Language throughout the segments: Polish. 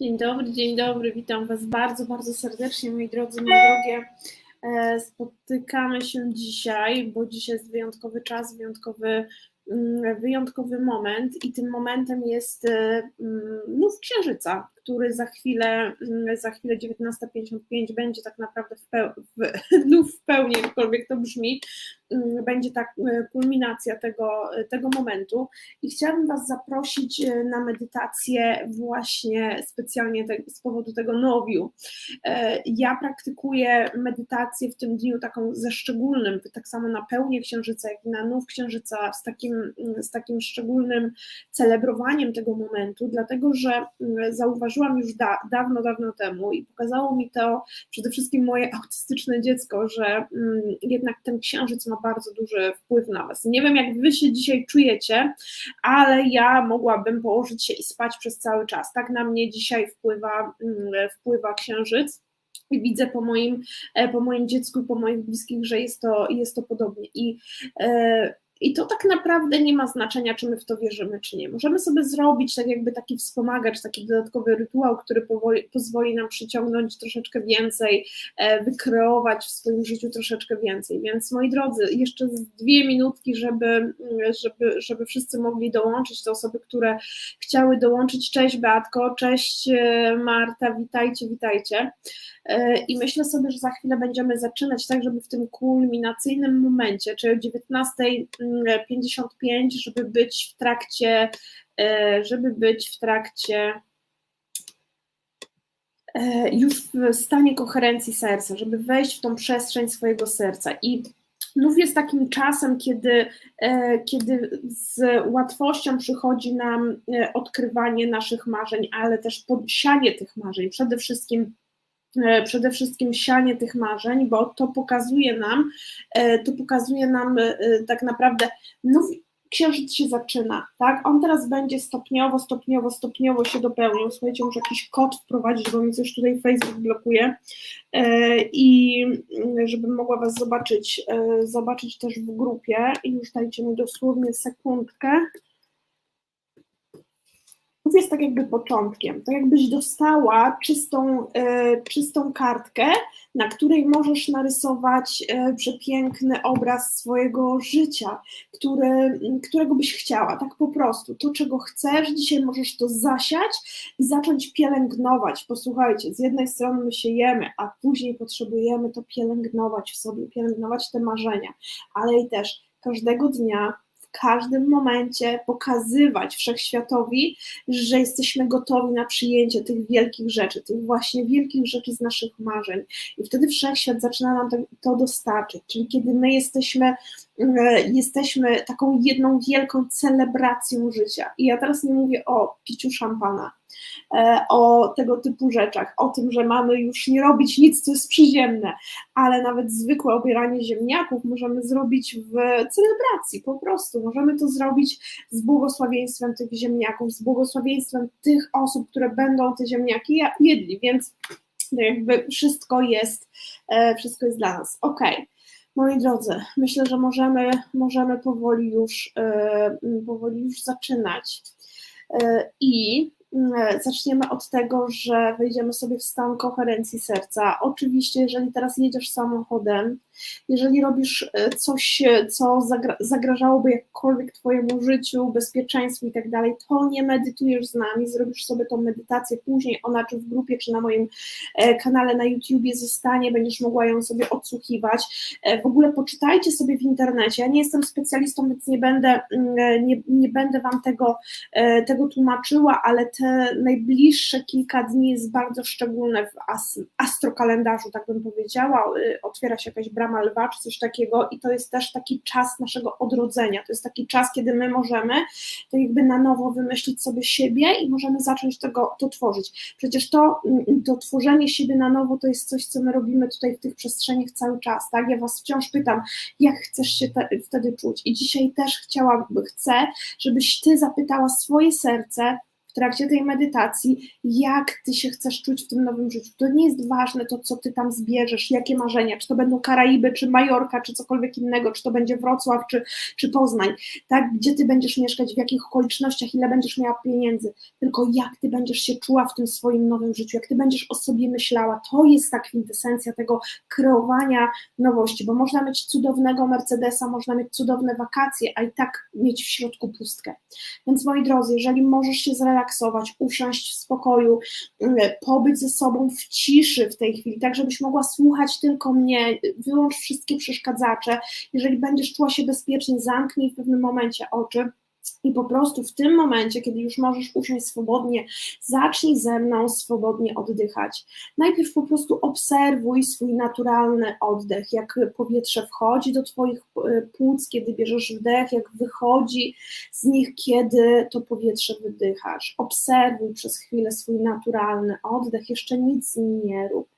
Dzień dobry, dzień dobry, witam Was bardzo, bardzo serdecznie, moi drodzy, moi drogie. E, spotykamy się dzisiaj, bo dzisiaj jest wyjątkowy czas, wyjątkowy, mm, wyjątkowy moment i tym momentem jest e, mm, nów księżyca, który za chwilę, mm, za chwilę 19.55 będzie tak naprawdę w, peł, w, no w pełni, jakkolwiek to brzmi, mm, będzie tak e, kulminacja tego, tego momentu i chciałabym Was zaprosić e, na medytację właśnie specjalnie te, z powodu tego nowiu. E, ja praktykuję medytację w tym dniu taką ze szczególnym, tak samo na pełnię księżyca, jak i na nów księżyca, z takim, mm, z takim szczególnym celebrowaniem tego momentu, dlatego że zauważyłam, zauważyłam już da, dawno, dawno temu i pokazało mi to przede wszystkim moje autystyczne dziecko, że mm, jednak ten księżyc ma bardzo duży wpływ na Was. Nie wiem, jak Wy się dzisiaj czujecie, ale ja mogłabym położyć się i spać przez cały czas. Tak na mnie dzisiaj wpływa, mm, wpływa księżyc i widzę po moim, e, po moim dziecku po moich bliskich, że jest to, jest to podobnie. I e, i to tak naprawdę nie ma znaczenia, czy my w to wierzymy, czy nie. Możemy sobie zrobić tak jakby taki wspomagacz, taki dodatkowy rytuał, który powoli, pozwoli nam przyciągnąć troszeczkę więcej, e, wykreować w swoim życiu troszeczkę więcej. Więc moi drodzy, jeszcze dwie minutki, żeby, żeby, żeby wszyscy mogli dołączyć, te osoby, które chciały dołączyć. Cześć Beatko, cześć e, Marta, witajcie, witajcie. E, I myślę sobie, że za chwilę będziemy zaczynać tak, żeby w tym kulminacyjnym momencie, czyli o 19.55, żeby być w trakcie, e, żeby być w trakcie e, już w stanie koherencji serca, żeby wejść w tą przestrzeń swojego serca. I Nów jest takim czasem, kiedy, kiedy z łatwością przychodzi nam odkrywanie naszych marzeń, ale też podsianie tych marzeń. Przede wszystkim E, przede wszystkim sianie tych marzeń, bo to pokazuje nam, e, to pokazuje nam e, tak naprawdę, no księżyc się zaczyna, tak? On teraz będzie stopniowo, stopniowo, stopniowo się dopełniał. Słuchajcie, muszę jakiś kod wprowadzić, bo mi coś tutaj Facebook blokuje i żebym mogła Was zobaczyć, zobaczyć też w grupie i już dajcie mi dosłownie sekundkę jest tak jakby początkiem, tak jakbyś dostała czystą, e, czystą kartkę, na której możesz narysować e, przepiękny obraz swojego życia, który, którego byś chciała, tak po prostu. To, czego chcesz, dzisiaj możesz to zasiać i zacząć pielęgnować. Posłuchajcie, z jednej strony my siejemy, a później potrzebujemy to pielęgnować w sobie, pielęgnować te marzenia, ale i też każdego dnia w każdym momencie pokazywać wszechświatowi, że jesteśmy gotowi na przyjęcie tych wielkich rzeczy, tych właśnie wielkich rzeczy z naszych marzeń. I wtedy wszechświat zaczyna nam to dostarczyć. Czyli kiedy my jesteśmy E, jesteśmy taką jedną wielką celebracją życia. I ja teraz nie mówię o piciu szampana, o tego typu rzeczach, o tym, że mamy już nie robić nic, co jest przyziemne, ale nawet zwykłe obieranie ziemniaków możemy zrobić w celebracji, po prostu. Możemy to zrobić z błogosławieństwem tych ziemniaków, z błogosławieństwem tych osób, które będą te ziemniaki jedli, więc jakby wszystko jest, e, wszystko jest dla nas. Okay. Moi drodzy, myślę, że możemy, możemy powoli, już, e, powoli już zaczynać. E, I E, zaczniemy od tego, że wejdziemy sobie w stan koherencji serca. Oczywiście, jeżeli teraz jedziesz samochodem, jeżeli robisz e, coś, co zagra zagrażałoby jakkolwiek Twojemu życiu, bezpieczeństwu i tak dalej, to nie medytujesz z nami, zrobisz sobie tą medytację później, ona czy w grupie, czy na moim e, kanale na YouTubie zostanie, będziesz mogła ją sobie odsłuchiwać. W ogóle poczytajcie sobie w internecie. Ja nie jestem specjalistą, więc nie będę, mm, nie, nie będę Wam tego, tego tłumaczyła, ale te najbliższe kilka dni jest bardzo szczególne w astrokalendarzu, tak bym powiedziała. Otwiera się jakaś brama lwa czy coś takiego, i to jest też taki czas naszego odrodzenia. To jest taki czas, kiedy my możemy to jakby na nowo wymyślić sobie siebie i możemy zacząć tego, to tworzyć. Przecież to, mm, to tworzenie siebie na nowo to jest coś, co my robimy tutaj w tych przestrzeniach cały czas. Tak? Ja Was wciąż pytam, jak chcesz się te, wtedy czuć. I dzisiaj też chciałabym, chcę, żebyś Ty zapytała swoje serce, w trakcie tej medytacji, jak ty się chcesz czuć w tym nowym życiu. To nie jest ważne to, co ty tam zbierzesz, jakie marzenia, czy to będą Karaiby, czy Majorka, czy cokolwiek innego, czy to będzie Wrocław, czy, czy Poznań, tak, gdzie ty będziesz mieszkać, w jakich okolicznościach, ile będziesz miała pieniędzy, tylko jak ty będziesz się czuła w tym swoim nowym życiu, jak ty będziesz o sobie myślała, to jest ta kwintesencja tego kreowania nowości, bo można mieć cudownego Mercedesa, można mieć cudowne wakacje, a i tak mieć w środku pustkę. Więc moi drodzy, jeżeli możesz się zrelaksować, usiąść w spokoju, mm, pobyć ze sobą w ciszy w tej chwili, tak żebyś mogła słuchać tylko mnie, wyłącz wszystkie przeszkadzacze. Jeżeli będziesz czuła się bezpiecznie, zamknij w pewnym momencie oczy i po prostu w tym momencie, kiedy już możesz usiąść swobodnie, zacznij ze mną swobodnie oddychać. Najpierw po prostu obserwuj swój naturalny oddech, jak powietrze wchodzi do Twoich e, płuc, kiedy bierzesz wdech, jak wychodzi z nich, kiedy to powietrze wydychasz. Obserwuj przez chwilę swój naturalny oddech, jeszcze nic nie rób.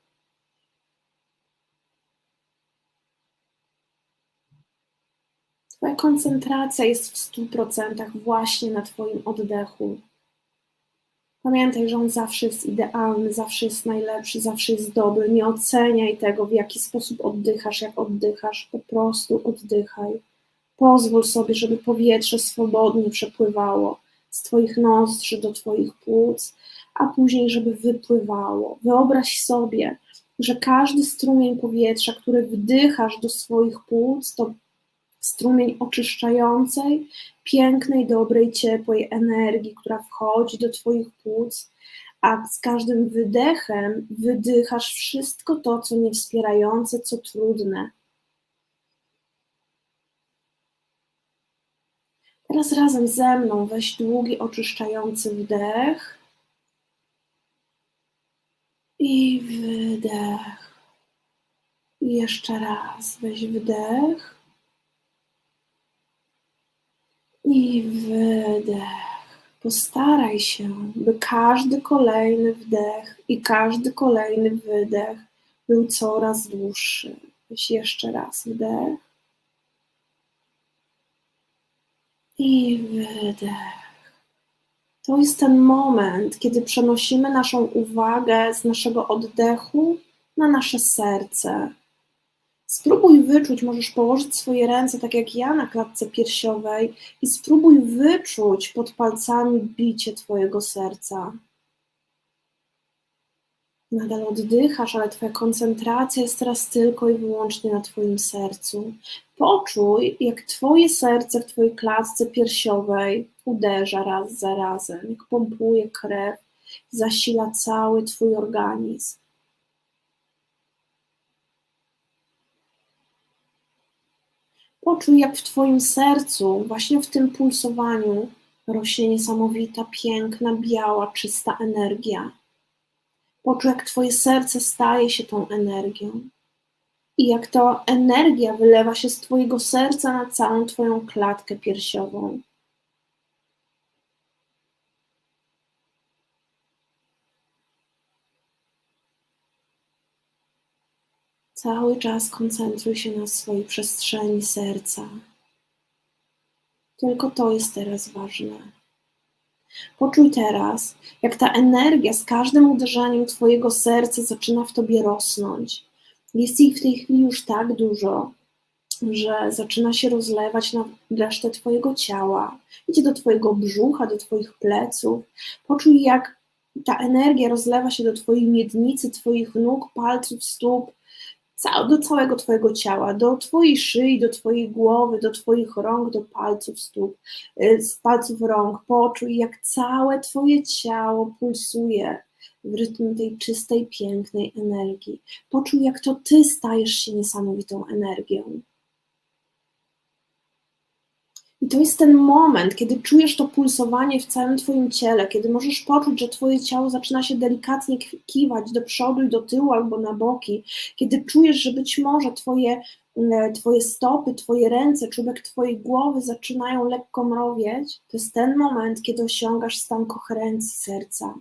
Twoja koncentracja jest w 100% właśnie na Twoim oddechu. Pamiętaj, że on zawsze jest idealny, zawsze jest najlepszy, zawsze jest dobry. Nie oceniaj tego, w jaki sposób oddychasz, jak oddychasz. Po prostu oddychaj. Pozwól sobie, żeby powietrze swobodnie przepływało z Twoich nozdrzy do Twoich płuc, a później, żeby wypływało. Wyobraź sobie, że każdy strumień powietrza, który wdychasz do swoich płuc, to strumień oczyszczającej, pięknej, dobrej, ciepłej energii, która wchodzi do Twoich płuc, a z każdym wydechem wydychasz wszystko to, co niewspierające, co trudne. Teraz razem ze mną weź długi, oczyszczający wdech i wydech. I jeszcze raz weź wdech i wydech. Postaraj się, by każdy kolejny wdech i każdy kolejny wydech był coraz dłuższy. Weź jeszcze raz wdech i wydech. To jest ten moment, kiedy przenosimy naszą uwagę z naszego oddechu na nasze serce, Spróbuj wyczuć, możesz położyć swoje ręce tak jak ja na klatce piersiowej i spróbuj wyczuć pod palcami bicie Twojego serca. Nadal oddychasz, ale Twoja koncentracja jest teraz tylko i wyłącznie na Twoim sercu. Poczuj, jak Twoje serce w Twojej klatce piersiowej uderza raz za razem, jak pompuje krew, zasila cały Twój organizm. Poczuj, jak w Twoim sercu, właśnie w tym pulsowaniu, rośnie niesamowita, piękna, biała, czysta energia. Poczuj, jak Twoje serce staje się tą energią. I jak ta energia wylewa się z Twojego serca na całą Twoją klatkę piersiową. Cały czas koncentruj się na swojej przestrzeni serca. Tylko to jest teraz ważne. Poczuj teraz, jak ta energia z każdym uderzeniem Twojego serca zaczyna w Tobie rosnąć. Jest ich w tej chwili już tak dużo, że zaczyna się rozlewać na resztę Twojego ciała. Idzie do Twojego brzucha, do Twoich pleców. Poczuj, jak ta energia rozlewa się do Twojej miednicy, Twoich nóg, palców, stóp, do całego Twojego ciała, do Twojej szyi, do Twojej głowy, do Twoich rąk, do palców stóp, y, z palców rąk. Poczuj, jak całe Twoje ciało pulsuje w rytmie tej czystej, pięknej energii. Poczuj, jak to Ty stajesz się niesamowitą energią. I to jest ten moment, kiedy czujesz to pulsowanie w całym Twoim ciele, kiedy możesz poczuć, że Twoje ciało zaczyna się delikatnie kiwać do przodu i do tyłu albo na boki, kiedy czujesz, że być może Twoje, e, twoje stopy, Twoje ręce, czubek Twojej głowy zaczynają lekko mrowieć, to jest ten moment, kiedy osiągasz stan koherencji serca.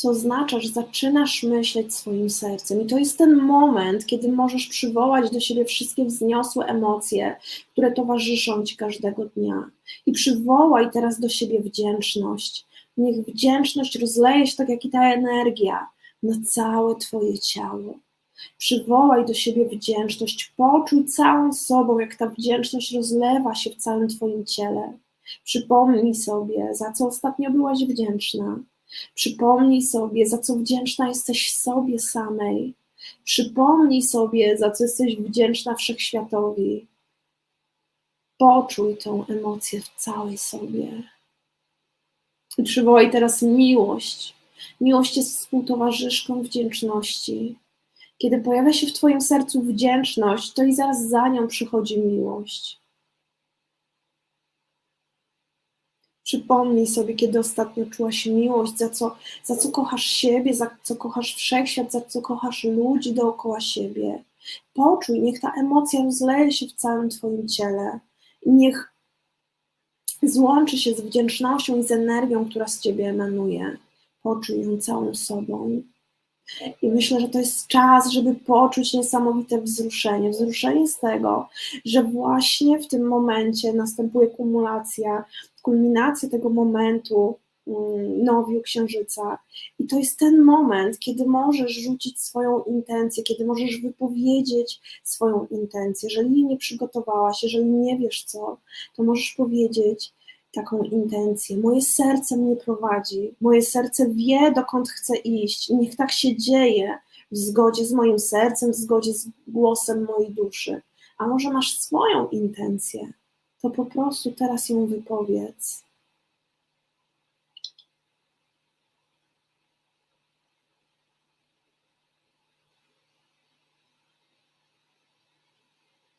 Co oznacza, że zaczynasz myśleć swoim sercem. I to jest ten moment, kiedy możesz przywołać do siebie wszystkie wzniosłe emocje, które towarzyszą ci każdego dnia. I przywołaj teraz do siebie wdzięczność. Niech wdzięczność rozleje się tak jak i ta energia na całe Twoje ciało. Przywołaj do siebie wdzięczność, poczuj całą sobą, jak ta wdzięczność rozlewa się w całym Twoim ciele. Przypomnij sobie, za co ostatnio byłaś wdzięczna. Przypomnij sobie, za co wdzięczna jesteś sobie samej. Przypomnij sobie, za co jesteś wdzięczna wszechświatowi. Poczuj tą emocję w całej sobie. I przywołaj teraz miłość. Miłość jest współtowarzyszką wdzięczności. Kiedy pojawia się w Twoim sercu wdzięczność, to i zaraz za nią przychodzi miłość. Przypomnij sobie, kiedy ostatnio czułaś miłość, za co, za co kochasz siebie, za co kochasz wszechświat, za co kochasz ludzi dookoła siebie. Poczuj, niech ta emocja rozleje się w całym Twoim ciele. Niech złączy się z wdzięcznością i z energią, która z Ciebie emanuje. Poczuj ją całą sobą. I myślę, że to jest czas, żeby poczuć niesamowite wzruszenie. Wzruszenie z tego, że właśnie w tym momencie następuje kumulacja, kulminacja tego momentu mm, nowiu księżyca. I to jest ten moment, kiedy możesz rzucić swoją intencję, kiedy możesz wypowiedzieć swoją intencję. Jeżeli nie przygotowałaś, jeżeli nie wiesz co, to możesz powiedzieć: taką intencję. Moje serce mnie prowadzi, moje serce wie, dokąd chcę iść. Niech tak się dzieje w zgodzie z moim sercem, w zgodzie z głosem mojej duszy. A może masz swoją intencję, to po prostu teraz ją wypowiedz.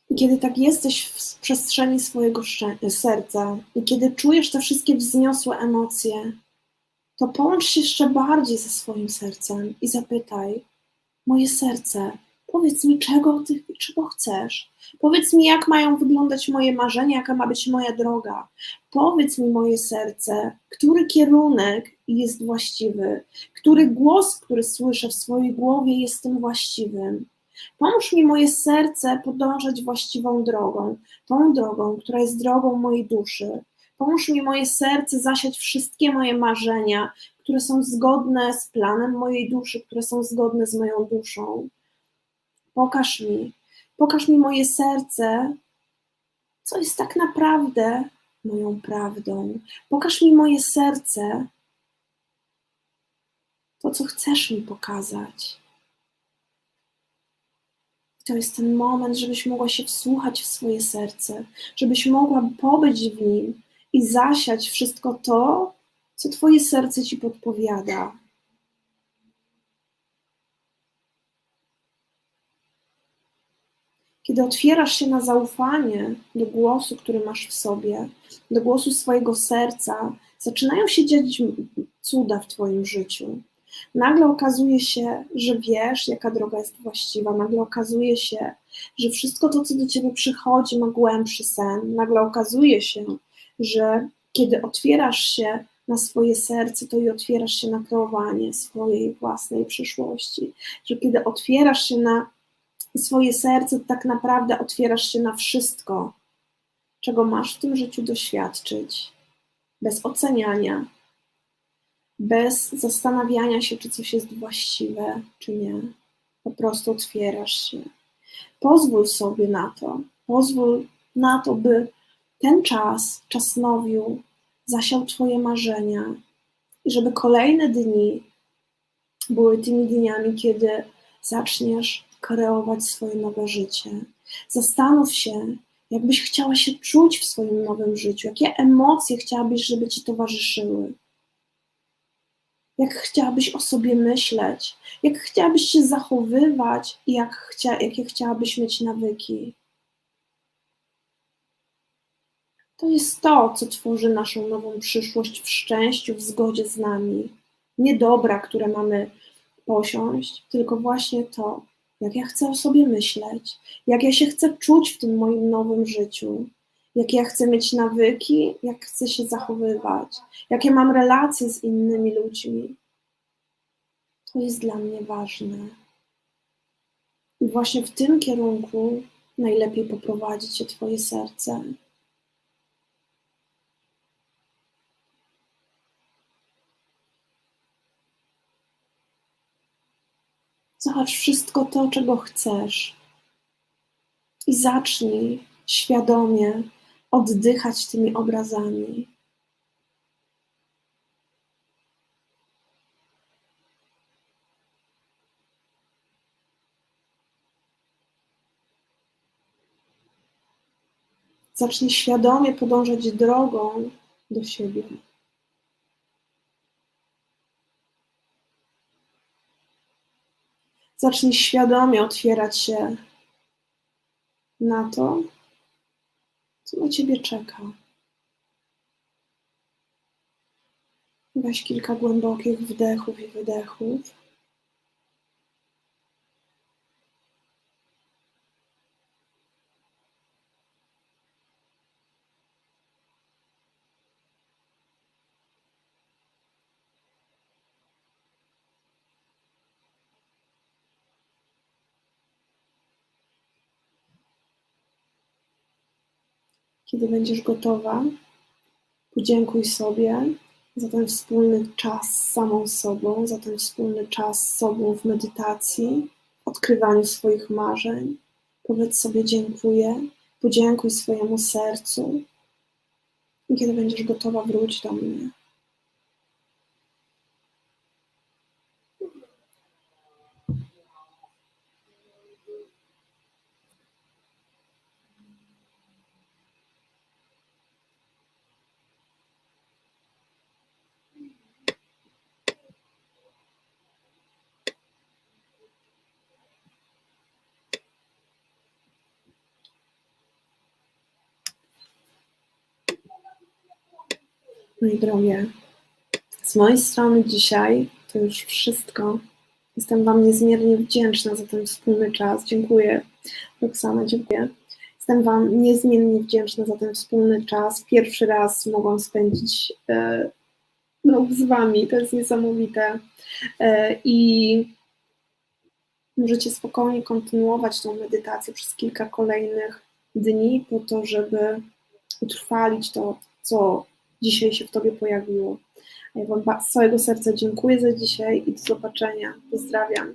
I kiedy tak jesteś w przestrzeni swojego serca, i kiedy czujesz te wszystkie wzniosłe emocje, to połącz się jeszcze bardziej ze swoim sercem i zapytaj: Moje serce, powiedz mi, czego ty czego chcesz. Powiedz mi, jak mają wyglądać moje marzenia, jaka ma być moja droga. Powiedz mi, moje serce, który kierunek jest właściwy, który głos, który słyszę w swojej głowie, jest tym właściwym. Pomóż mi moje serce podążać właściwą drogą, tą drogą, która jest drogą mojej duszy. Pomóż mi moje serce zasiać wszystkie moje marzenia, które są zgodne z planem mojej duszy, które są zgodne z moją duszą. Pokaż mi, pokaż mi moje serce, co jest tak naprawdę moją prawdą. Pokaż mi moje serce, to co chcesz mi pokazać. To jest ten moment, żebyś mogła się wsłuchać w swoje serce, żebyś mogła pobyć w nim i zasiać wszystko to, co Twoje serce ci podpowiada. Kiedy otwierasz się na zaufanie do głosu, który masz w sobie, do głosu swojego serca, zaczynają się dziać cuda w Twoim życiu. Nagle okazuje się, że wiesz, jaka droga jest właściwa. Nagle okazuje się, że wszystko to, co do ciebie przychodzi, ma głębszy sen. Nagle okazuje się, że kiedy otwierasz się na swoje serce, to i otwierasz się na kreowanie swojej własnej przyszłości. Że kiedy otwierasz się na swoje serce, tak naprawdę otwierasz się na wszystko, czego masz w tym życiu doświadczyć, bez oceniania, bez zastanawiania się, czy coś jest właściwe, czy nie. Po prostu otwierasz się. Pozwól sobie na to. Pozwól na to, by ten czas, czas nowiu, zasiał Twoje marzenia i żeby kolejne dni były tymi dniami, kiedy zaczniesz kreować swoje nowe życie. Zastanów się, jakbyś chciała się czuć w swoim nowym życiu, jakie emocje chciałabyś, żeby Ci towarzyszyły jak chciałabyś o sobie myśleć, jak chciałabyś się zachowywać i jak chcia, jakie chciałabyś mieć nawyki. To jest to, co tworzy naszą nową przyszłość w szczęściu, w zgodzie z nami. Nie dobra, które mamy posiąść, tylko właśnie to, jak ja chcę o sobie myśleć, jak ja się chcę czuć w tym moim nowym życiu, jakie ja chcę mieć nawyki, jak chcę się zachowywać, jakie mam relacje z innymi ludźmi. To jest dla mnie ważne. I właśnie w tym kierunku najlepiej poprowadzi cię Twoje serce. Zobacz wszystko to, czego chcesz. I zacznij świadomie oddychać tymi obrazami. Zacznij świadomie podążać drogą do siebie. Zacznij świadomie otwierać się na to, co na ciebie czeka. Weź kilka głębokich wdechów i wydechów. Kiedy będziesz gotowa, podziękuj sobie za ten wspólny czas z samą sobą, za ten wspólny czas z sobą w medytacji, w odkrywaniu swoich marzeń. Powiedz sobie dziękuję, podziękuj swojemu sercu. I kiedy będziesz gotowa, wróć do mnie. Moi drogie, z mojej strony dzisiaj to już wszystko. Jestem Wam niezmiernie wdzięczna za ten wspólny czas. Dziękuję, Roxana, dziękuję. Jestem Wam niezmiernie wdzięczna za ten wspólny czas. Pierwszy raz mogłam spędzić e, no, z Wami, to jest niesamowite. E, I możecie spokojnie kontynuować tą medytację przez kilka kolejnych dni, po to, żeby utrwalić to, co dzisiaj się w Tobie pojawiło. Ja Wam z całego serca dziękuję za dzisiaj i do zobaczenia. Pozdrawiam.